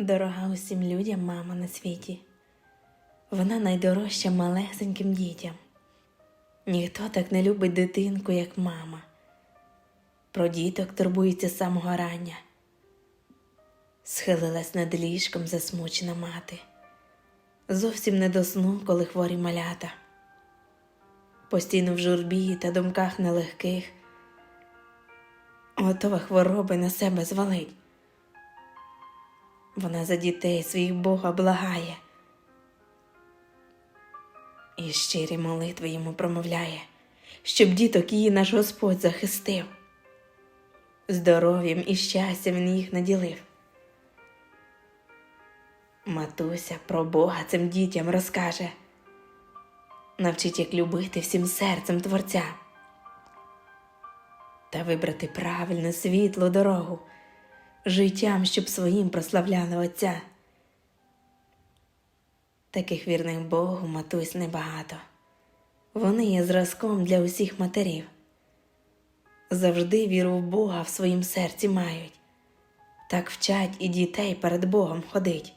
Дорога усім людям мама на світі. Вона найдорожча малесеньким дітям. Ніхто так не любить дитинку, як мама. Про діток турбується з самого рання. Схилилась над ліжком засмучена мати. Зовсім не до сну, коли хворі малята. Постійно в журбі та думках нелегких. Готова хвороби на себе звалить. Вона за дітей своїх Бога благає. І щирі молитви йому промовляє, щоб діток її наш Господь захистив. Здоров'ям і щастям він їх наділив. Матуся про Бога цим дітям розкаже, навчить, як любити всім серцем Творця та вибрати правильну світлу дорогу життям, щоб своїм прославляли Отця. Таких вірних Богу матусь небагато. Вони є зразком для усіх матерів. Завжди віру в Бога в своїм серці мають, так вчать і дітей перед Богом ходить.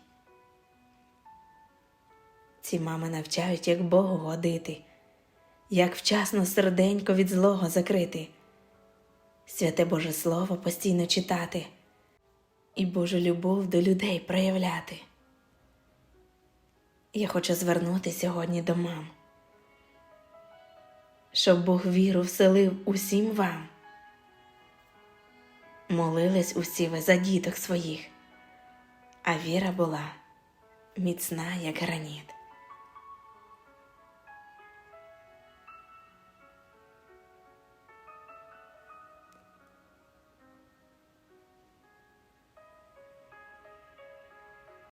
Ці мами навчають, як Богу годити, як вчасно серденько від злого закрити, святе Боже Слово постійно читати і Божу любов до людей проявляти. Я хочу звернути сьогодні до мам, щоб Бог віру вселив усім вам. Молились усі ви за діток своїх, а віра була міцна, як граніт.